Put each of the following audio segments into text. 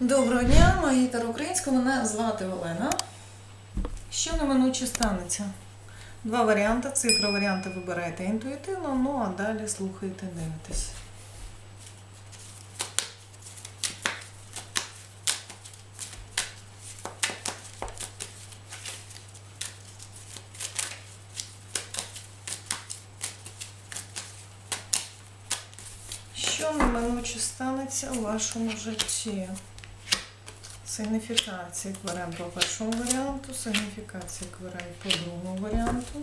Доброго дня, магітер українського. Мене звати Олена. Що неминуче станеться? Два варіанти. Цифри варіанти вибираєте інтуїтивно, ну а далі слухайте, дивитесь. Що неминуче станеться у вашому житті? Сигніфікація кварем по першому варіанту, сигніфікація кварем по другому варіанту.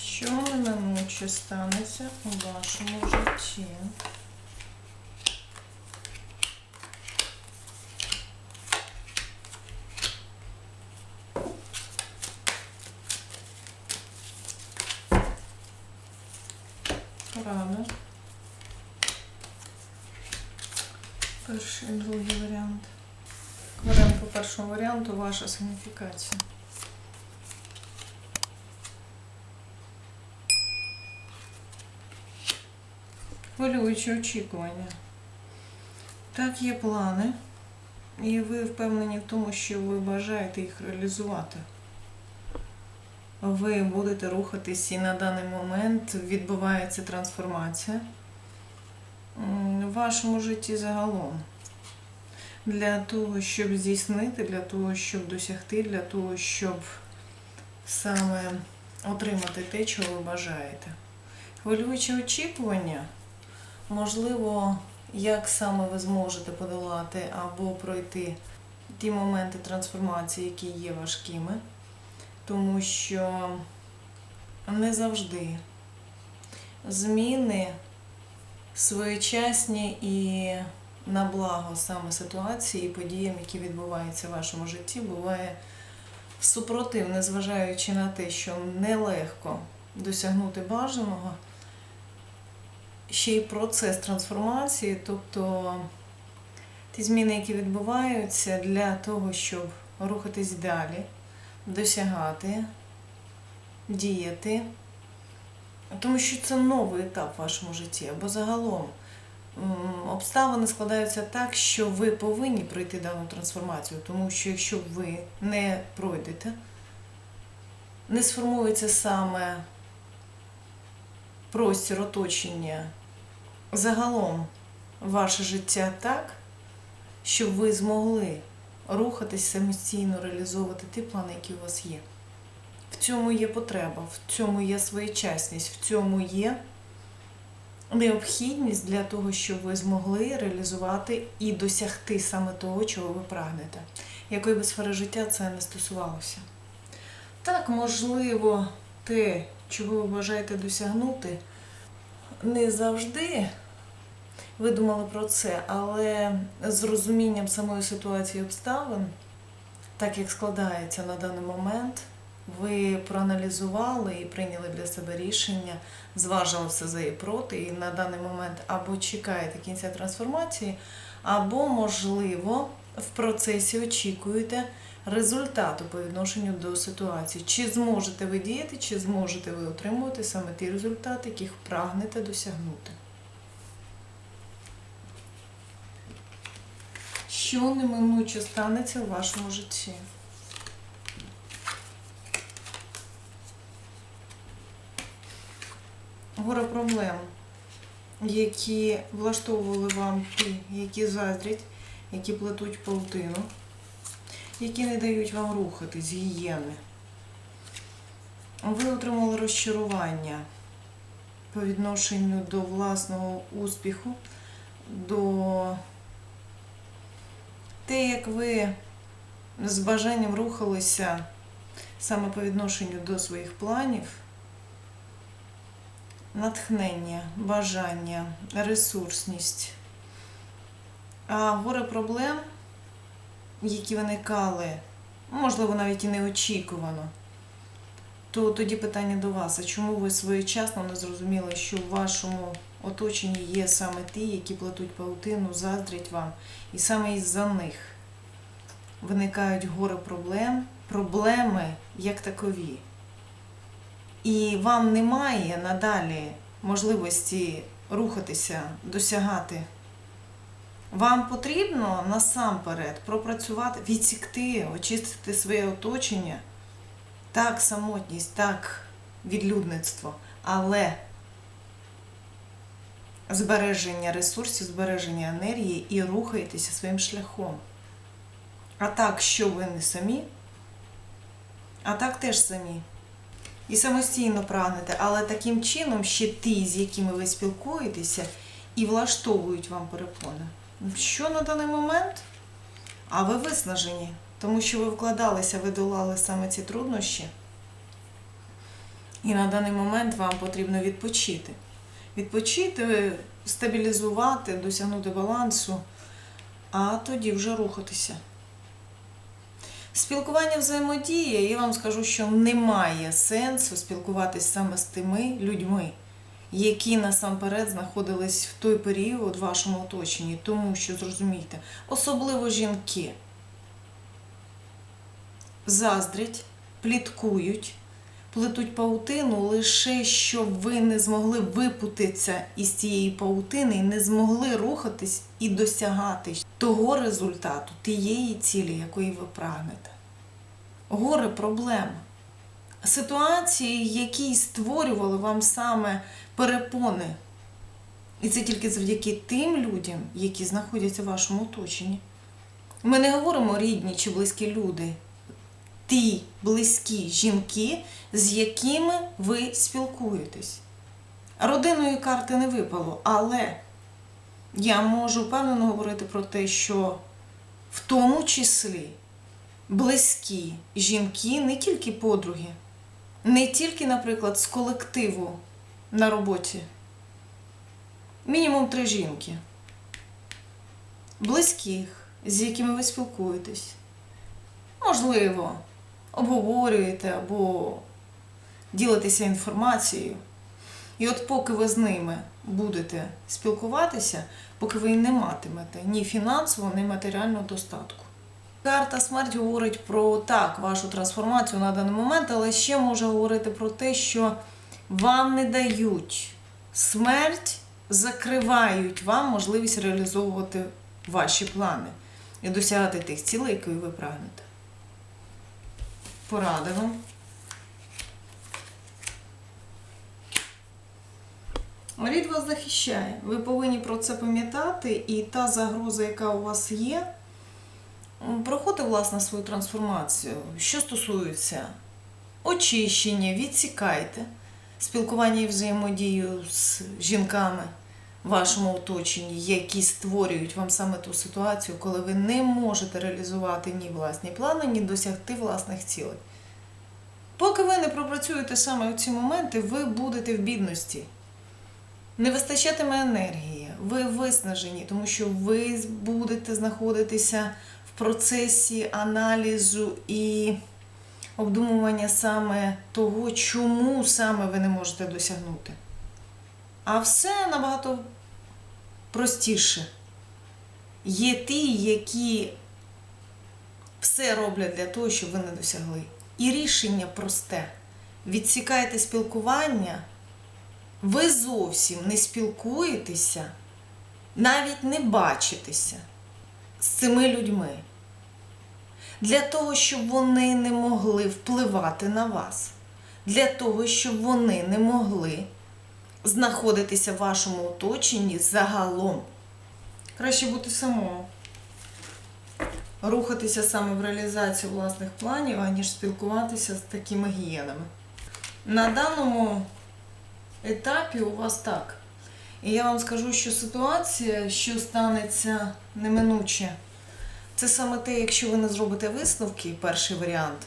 Що неминуче станеться у вашому житті? Рада. Перший і другий варіант. Варіант по першому варіанту ваша сигніфікація. Хвилюючі очікування. Так, є плани, і ви впевнені в тому, що ви бажаєте їх реалізувати. Ви будете рухатись і на даний момент відбувається трансформація в вашому житті загалом. Для того, щоб здійснити, для того, щоб досягти, для того, щоб саме отримати те, чого ви бажаєте. Хвилюючі очікування Можливо, як саме ви зможете подолати або пройти ті моменти трансформації, які є важкими, тому що не завжди зміни своєчасні і на благо саме ситуації і подіям, які відбуваються в вашому житті, буває супротив, незважаючи на те, що нелегко досягнути бажаного ще й процес трансформації, тобто ті зміни, які відбуваються для того, щоб рухатись далі, досягати, діяти. Тому що це новий етап в вашому житті, або загалом обставини складаються так, що ви повинні пройти дану трансформацію, тому що якщо ви не пройдете, не сформується саме простір оточення загалом ваше життя так, щоб ви змогли рухатись самостійно, реалізовувати ті плани, які у вас є. В цьому є потреба, в цьому є своєчасність, в цьому є необхідність для того, щоб ви змогли реалізувати і досягти саме того, чого ви прагнете. Якої би сфери життя це не стосувалося. Так, можливо, те, чого ви бажаєте досягнути, не завжди ви думали про це, але з розумінням самої ситуації обставин, так як складається на даний момент, ви проаналізували і прийняли для себе рішення, зважили все за і проти, і на даний момент або чекаєте кінця трансформації, або, можливо, в процесі очікуєте результату по відношенню до ситуації. Чи зможете ви діяти, чи зможете ви отримувати саме ті результати, яких прагнете досягнути. Що неминуче станеться в вашому житті? Гора проблем, які влаштовували вам ті, які заздрять, які плетуть паутину, які не дають вам рухатись, гієни. Ви отримали розчарування по відношенню до власного успіху, до те, як ви з бажанням рухалися саме по відношенню до своїх планів, натхнення, бажання, ресурсність. А горе проблем, які виникали, можливо, навіть і неочікувано, то тоді питання до вас: а чому ви своєчасно не зрозуміли, що в вашому оточенні є саме ті, які плетуть паутину, заздрять вам, і саме із-за них виникають горе проблем, проблеми як такові. І вам немає надалі можливості рухатися, досягати. Вам потрібно насамперед пропрацювати, відсікти, очистити своє оточення. Так, самотність, так, відлюдництво, але збереження ресурсів, збереження енергії і рухайтеся своїм шляхом. А так, що ви не самі, а так теж самі. І самостійно прагнете, але таким чином ще ті, з якими ви спілкуєтеся, і влаштовують вам перепони. Що на даний момент? А ви виснажені, тому що ви вкладалися, ви долали саме ці труднощі. І на даний момент вам потрібно відпочити. Відпочити, стабілізувати, досягнути балансу, а тоді вже рухатися. Спілкування взаємодія, я вам скажу, що немає сенсу спілкуватися саме з тими людьми, які насамперед знаходились в той період в вашому оточенні, тому що зрозумійте, особливо жінки заздрять, пліткують, плетуть паутину лише щоб ви не змогли випутатися із цієї паутини і не змогли рухатись і досягати того результату, тієї цілі, якої ви прагнете. Горе проблем. Ситуації, які створювали вам саме перепони. І це тільки завдяки тим людям, які знаходяться в вашому оточенні. Ми не говоримо рідні чи близькі люди, ті близькі жінки, з якими ви спілкуєтесь. Родинної карти не випало, але я можу впевнено говорити про те, що в тому числі близькі жінки, не тільки подруги, не тільки, наприклад, з колективу на роботі. Мінімум три жінки. Близьких, з якими ви спілкуєтесь. Можливо, обговорюєте або ділитеся інформацією. І от поки ви з ними будете спілкуватися, поки ви не матимете ні фінансового, ні матеріального достатку. Карта смерть говорить про так, вашу трансформацію на даний момент, але ще може говорити про те, що вам не дають смерть, закривають вам можливість реалізовувати ваші плани і досягати тих цілей, які ви прагнете. Порада вам. Рід вас захищає. Ви повинні про це пам'ятати, і та загроза, яка у вас є, проходьте, власне, свою трансформацію. Що стосується очищення, відсікайте спілкування і взаємодію з жінками в вашому оточенні, які створюють вам саме ту ситуацію, коли ви не можете реалізувати ні власні плани, ні досягти власних цілей. Поки ви не пропрацюєте саме у ці моменти, ви будете в бідності. Не вистачатиме енергії, ви виснажені, тому що ви будете знаходитися процесі аналізу і обдумування саме того, чому саме ви не можете досягнути. А все набагато простіше. Є ті, які все роблять для того, щоб ви не досягли. І рішення просте. Відсікайте спілкування. Ви зовсім не спілкуєтеся, навіть не бачитеся з цими людьми. Для того, щоб вони не могли впливати на вас, для того, щоб вони не могли знаходитися в вашому оточенні загалом. Краще бути самому. Рухатися саме в реалізацію власних планів, аніж спілкуватися з такими гієнами. На даному етапі у вас так. І я вам скажу, що ситуація, що станеться неминуче, це саме те, якщо ви не зробите висновки, перший варіант,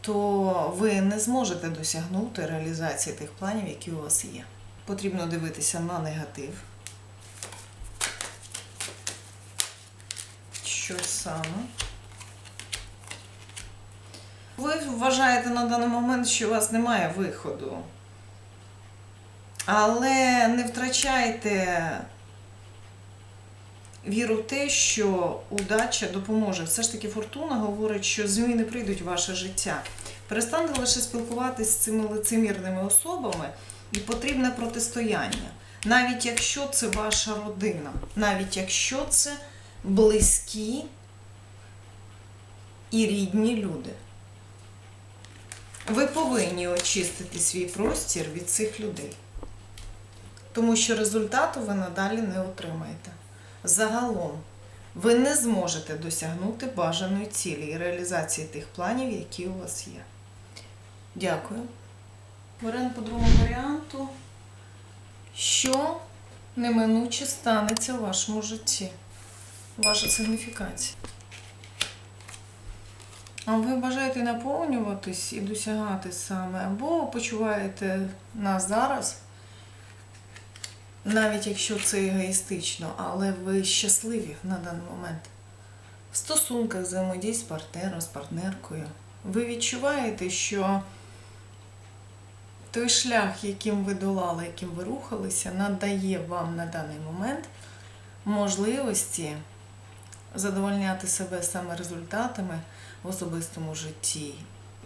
то ви не зможете досягнути реалізації тих планів, які у вас є. потрібно дивитися на негатив. Що саме? Ви вважаєте на даний момент, що у вас немає виходу. Але не втрачайте віру в те, що удача допоможе. Все ж таки фортуна говорить, що зміни прийдуть в ваше життя. Перестаньте лише спілкуватися з цими лицемірними особами і потрібне протистояння. Навіть якщо це ваша родина, навіть якщо це близькі і рідні люди. Ви повинні очистити свій простір від цих людей. Тому що результату ви надалі не отримаєте. Загалом, ви не зможете досягнути бажаної цілі і реалізації тих планів, які у вас є. Дякую. Беремо по другому варіанту. Що неминуче станеться у вашому житті? Ваша сигніфікація. А ви бажаєте наповнюватись і досягати саме, або почуваєте нас зараз, навіть якщо це егоїстично, але ви щасливі на даний момент. В стосунках взаємодій з партнером, з партнеркою. Ви відчуваєте, що той шлях, яким ви долали, яким ви рухалися, надає вам на даний момент можливості задовольняти себе саме результатами в особистому житті,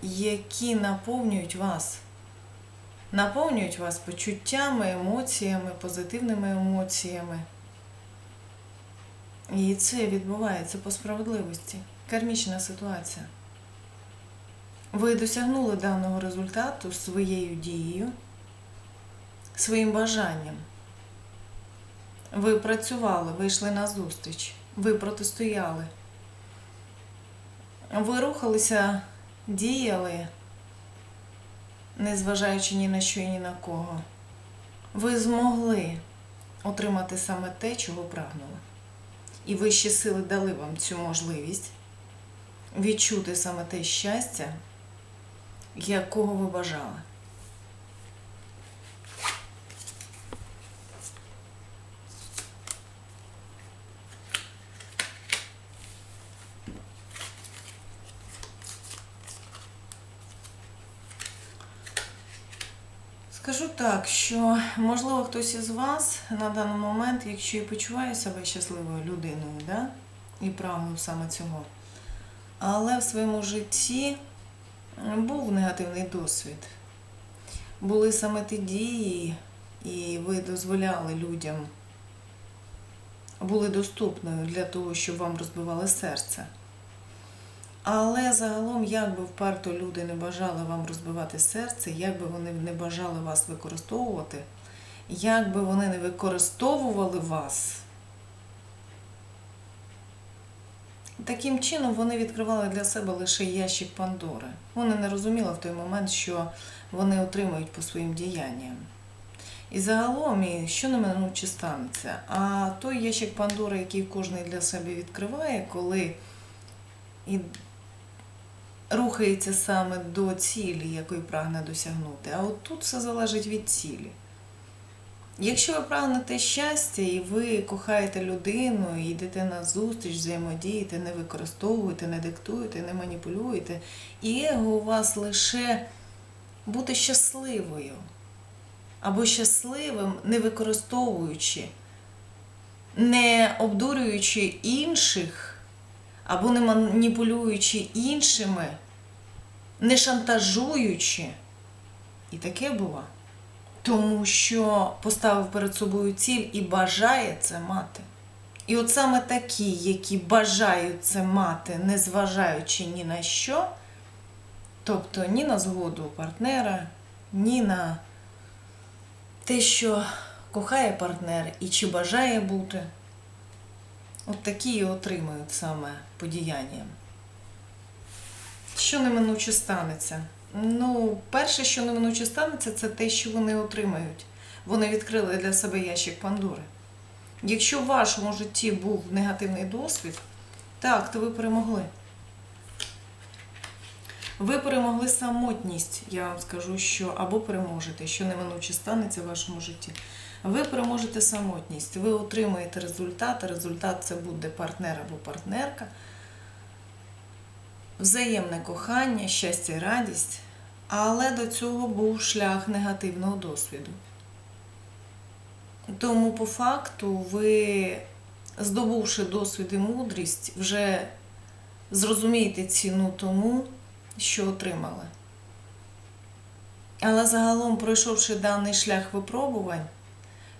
які наповнюють вас, наповнюють вас почуттями, емоціями, позитивними емоціями. І це відбувається по справедливості. Кармічна ситуація. Ви досягнули даного результату своєю дією, своїм бажанням. Ви працювали, ви йшли на зустріч, ви протистояли. Ви рухалися, діяли, незважаючи ні на що і ні на кого. Ви змогли отримати саме те, чого прагнули. І вищі сили дали вам цю можливість відчути саме те щастя, якого ви бажали. Скажу так, що можливо хтось із вас на даний момент, якщо і почуває себе щасливою людиною, да? і прагнув саме цього, але в своєму житті був негативний досвід. Були саме ті дії, і ви дозволяли людям, були доступною для того, щоб вам розбивали серце. Але загалом, як би вперто люди не бажали вам розбивати серце, як би вони не бажали вас використовувати, як би вони не використовували вас, таким чином вони відкривали для себе лише ящик Пандори. Вони не розуміли в той момент, що вони отримують по своїм діянням. І загалом, і що неминуче станеться? А той ящик Пандори, який кожен для себе відкриває, коли і рухається саме до цілі, якої прагне досягнути. А от тут все залежить від цілі. Якщо ви прагнете щастя і ви кохаєте людину, і йдете на зустріч, взаємодієте, не використовуєте, не диктуєте, не маніпулюєте, і его у вас лише бути щасливою або щасливим, не використовуючи, не обдурюючи інших, або не маніпулюючи іншими, не шантажуючи. І таке було. Тому що поставив перед собою ціль і бажає це мати. І от саме такі, які бажають це мати, незважаючи ні на що, тобто ні на згоду партнера, ні на те, що кохає партнер і чи бажає бути, от такі і отримують саме подіяння. Що неминуче станеться? Ну, перше, що неминуче станеться, це те, що вони отримають. Вони відкрили для себе ящик Пандори. Якщо в вашому житті був негативний досвід, так, то ви перемогли. Ви перемогли самотність. Я вам скажу, що або переможете, що неминуче станеться в вашому житті. Ви переможете самотність, ви отримаєте результат. Результат це буде партнер або партнерка, взаємне кохання, щастя і радість. Але до цього був шлях негативного досвіду. Тому, по факту, ви, здобувши досвід і мудрість, вже зрозумієте ціну тому, що отримали. Але загалом, пройшовши даний шлях випробувань,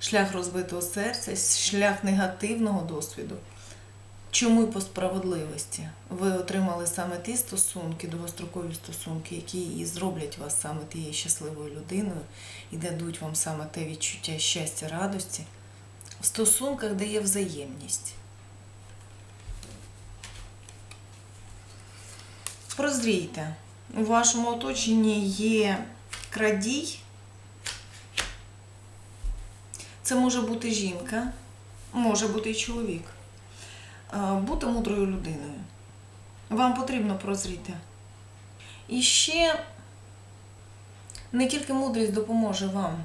шлях розбитого серця, шлях негативного досвіду, чому по справедливості, ви отримали саме ті стосунки, довгострокові стосунки, які і зроблять вас саме тією щасливою людиною і дадуть вам саме те відчуття щастя, радості в стосунках, де є взаємність. Прозрійте, у вашому оточенні є крадій. Це може бути жінка, може бути і чоловік. Е, Бути мудрою людиною. Вам потрібно прозріти. І ще не тільки мудрість допоможе вам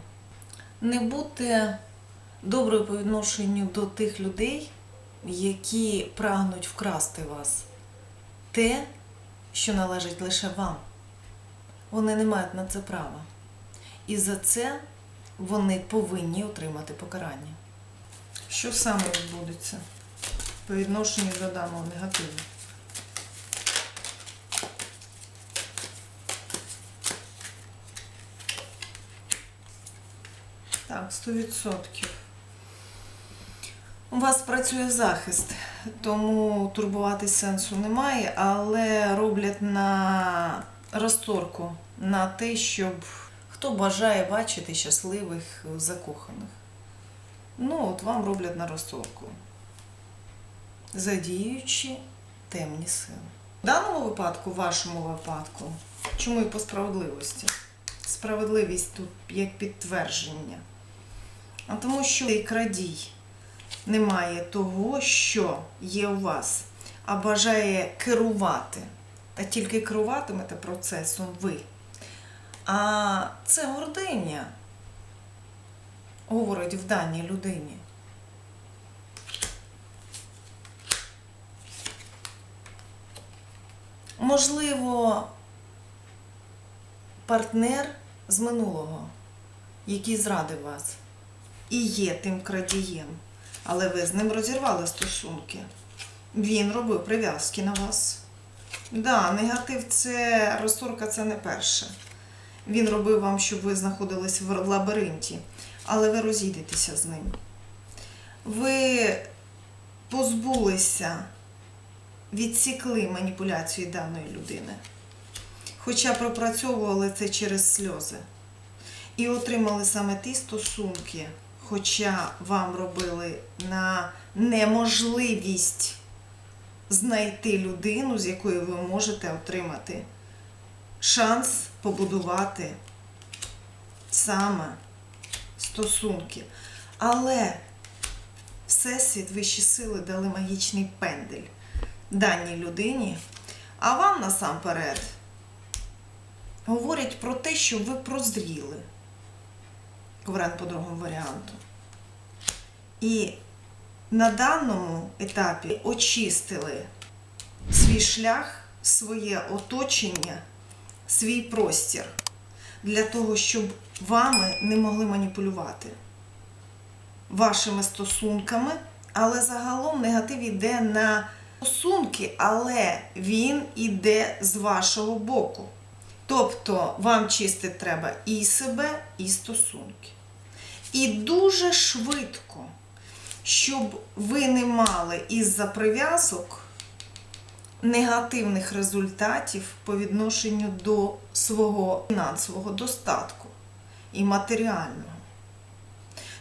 не бути доброю по відношенню до тих людей, які прагнуть вкрасти вас. Те, що належить лише вам. Вони не мають на це права. І за це вони повинні отримати покарання. Що саме відбудеться по відношенню до даного негативу? Так, 100%. У вас працює захист, тому турбувати сенсу немає, але роблять на розторку, на те, щоб хто бажає бачити щасливих закоханих. Ну, от вам роблять на розторку, задіючи темні сили. В даному випадку, в вашому випадку, чому і по справедливості? Справедливість тут як підтвердження. А тому що цей крадій немає того, що є у вас, а бажає керувати. Та тільки керуватимете процесом ви. А це гординя, говорить в даній людині. Можливо, партнер з минулого, який зрадив вас, і є тим крадієм, але ви з ним розірвали стосунки. Він робив прив'язки на вас. Да, негатив це розторка це не перше. Він робив вам, щоб ви знаходились в лабіринті, але ви розійдетеся з ним. Ви позбулися, відсікли маніпуляції даної людини. Хоча пропрацьовували це через сльози. І отримали саме ті стосунки, хоча вам робили на неможливість знайти людину, з якою ви можете отримати шанс побудувати саме стосунки. Але Всесвіт, вищі сили дали магічний пендель даній людині, а вам насамперед говорять про те, що ви прозріли варіант по другому варіанту. І на даному етапі очистили свій шлях, своє оточення, свій простір для того, щоб вами не могли маніпулювати вашими стосунками, але загалом негатив йде на стосунки, але він іде з вашого боку. Тобто вам чистити треба і себе, і стосунки. І дуже швидко, щоб ви не мали із-за прив'язок негативних результатів по відношенню до свого фінансового достатку і матеріального.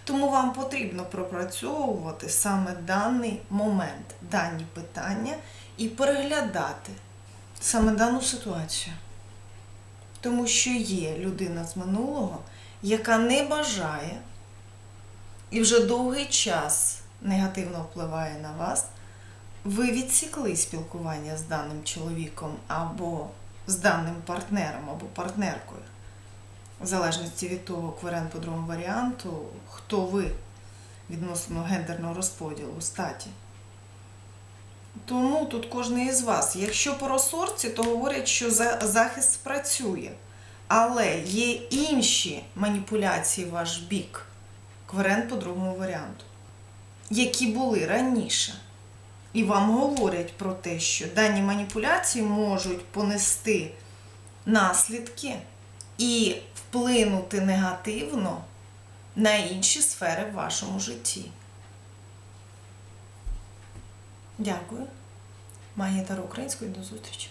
Тому вам потрібно пропрацьовувати саме даний момент, дані питання і переглядати саме дану ситуацію. Тому що є людина з минулого, яка не бажає і вже довгий час негативно впливає на вас. Ви відсікли спілкування з даним чоловіком або з даним партнером або партнеркою. В залежності від того, кверен по другому варіанту, хто ви відносно гендерного розподілу статі. Тому тут кожен із вас. Якщо по розсорці, то говорять, що захист спрацює. Але є інші маніпуляції в ваш бік, кверен по другому варіанту, які були раніше. І вам говорять про те, що дані маніпуляції можуть понести наслідки і вплинути негативно на інші сфери в вашому житті. Дякую. Магія Таро української до зустрічі.